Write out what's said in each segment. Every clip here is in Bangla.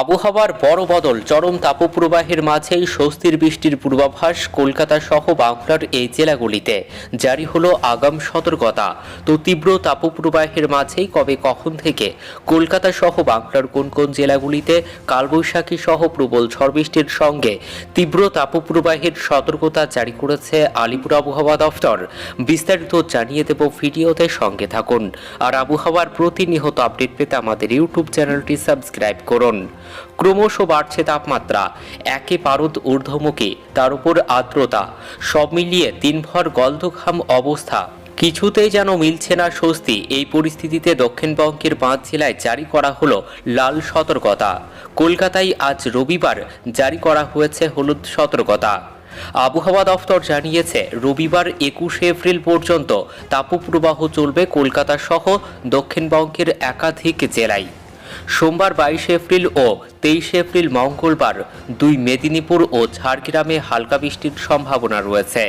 আবহাওয়ার বড় বদল চরম তাপপ্রবাহের মাঝেই স্বস্তির বৃষ্টির পূর্বাভাস কলকাতা সহ বাংলার এই জেলাগুলিতে। জারি হলো আগাম সতর্কতা। তো তীব্র তাপপ্রবাহের মাঝেই কবে কখন থেকে কলকাতা সহ বাংলার কোন কোন জেলাগুলিতে কালবৈশাখী সহ প্রবল ঝড় বৃষ্টির সঙ্গে তীব্র তাপপ্রবাহের সতর্কতা জারি করেছে আলিপুর আবহাওয়া দফতর। বিস্তারিত জানিয়ে দেব ভিডিওতে সঙ্গে থাকুন। আর আবহাওয়ার প্রতিনিয়ত আপডেট পেতে আমাদের ইউটিউব চ্যানেলটি সাবস্ক্রাইব করুন। ক্রমশ বাড়ছে তাপমাত্রা। একে পারদ ঊর্ধ্বমুখী, তার উপর আর্দ্রতা। সব মিলিয়ে দিনভর গলদঘাম অবস্থা। কিছুতেই যেন মিলছে না স্বস্তি। এই পরিস্থিতিতে দক্ষিণবঙ্গের পাঁচ জেলায় জারি করা হলো লাল সতর্কতা। কলকাতায় আজ রবিবার জারি করা হয়েছে হলুদ সতর্কতা। আবহাওয়া দফতর জানিয়েছে, রবিবার একুশে এপ্রিল পর্যন্ত তাপপ্রবাহ চলবে কলকাতা সহ দক্ষিণবঙ্গের একাধিক জেলায়। সোমবার বাইশে এপ্রিল ও তেইশে এপ্রিল মঙ্গলবার দুই মেদিনীপুর ও ঝাড়গ্রামে হালকা বৃষ্টির সম্ভাবনা রয়েছে।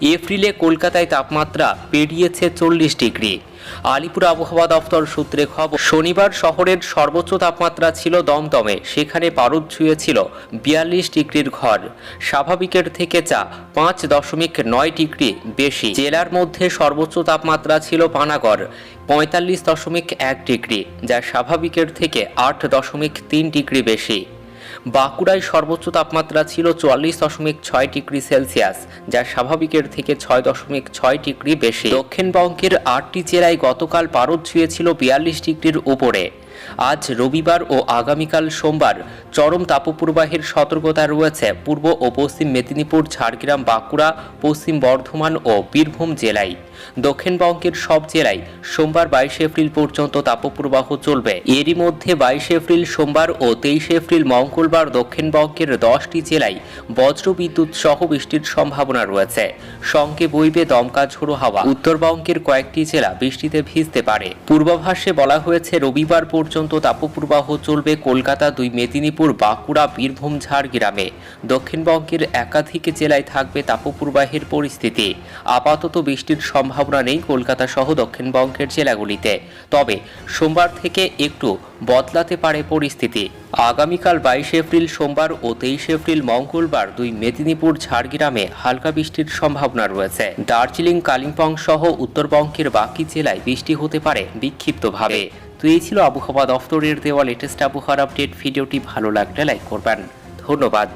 এপ্রিলে কলকাতায় তাপমাত্রা পেরিয়েছে চল্লিশ ডিগ্রি। আলিপুর আবহাওয়া দফতর সূত্রে খবর, শনিবার শহরের সর্বোচ্চ তাপমাত্রা ছিল দমদমে, সেখানে পারদ ছুঁয়েছিল বিয়াল্লিশ ডিগ্রির ঘর। স্বাভাবিকের থেকে যা পাঁচ দশমিক নয় ডিগ্রি বেশি। জেলার মধ্যে সর্বোচ্চ তাপমাত্রা ছিল পানাগড়, পঁয়তাল্লিশ দশমিক এক ডিগ্রি, যা স্বাভাবিকের থেকে আট দশমিক তিন ডিগ্রি বেশি। বাঁকুড়ায় সর্বোচ্চ তাপমাত্রা ছিল চুয়াল্লিশ দশমিক ছয় ডিগ্রি সেলসিয়াস, যা স্বাভাবিকের থেকে ছয় দশমিক ছয় ডিগ্রি বেশি। দক্ষিণবঙ্গের আটটি জেলায় গতকাল পারদ ছুঁয়েছিল বিয়াল্লিশ ডিগ্রির উপরে। আজ রবিবার ও আগামীকাল সোমবার চরম তাপপ্রবাহের সতর্কতা রয়েছে পূর্ব ও পশ্চিম মেদিনীপুর, ঝাড়গ্রাম, বাঁকুড়া, পশ্চিম বর্ধমান ও বীরভূম জেলায়। দক্ষিণবঙ্গের সব জেলায় সোমবার বাইশে এপ্রিল পর্যন্ত তাপপ্রবাহ চলবে। এরই মধ্যে বাইশে এপ্রিল সোমবার ও তেইশে এপ্রিল মঙ্গলবার দক্ষিণবঙ্গের দশটি জেলায় বজ্রবিদ্যুৎ সহ বৃষ্টির সম্ভাবনা রয়েছে। সঙ্গে বইবে দমকা ঝোড়ো হাওয়া। উত্তরবঙ্গের কয়েকটি জেলা বৃষ্টিতে ভিজতে পারে। পূর্বাভাসে বলা হয়েছে, রবিবার পর্যন্ত তাপপ্রবাহ চলবে কলকাতা, দুই মেদিনীপুর, বাঁকুড়া, বীরভূম, ঝাড়গ্রামে। দক্ষিণবঙ্গের একাধিক জেলায় থাকবে তাপপ্রবাহের পরিস্থিতি। আপাতত বৃষ্টির সম্ভাবনা নেই কলকাতা সহ দক্ষিণবঙ্গের জেলাগুলিতে। তবে সোমবার থেকে একটু বদলাতে পারে পরিস্থিতি। আগামীকাল বাইশে এপ্রিল সোমবার ও তেইশে এপ্রিল মঙ্গলবার দুই মেদিনীপুর, ঝাড়গ্রামে হালকা বৃষ্টির সম্ভাবনা রয়েছে। দার্জিলিং, কালিম্পং সহ উত্তরবঙ্গের বাকি জেলায় বৃষ্টি হতে পারে বিক্ষিপ্তভাবে। তো এই ছিল আবহাওয়া দফতরের দেওয়া লেটেস্ট আবহাওয়ার আপডেট ভিডিওটি ভালো লাগলে লাইক করবেন। ধন্যবাদ।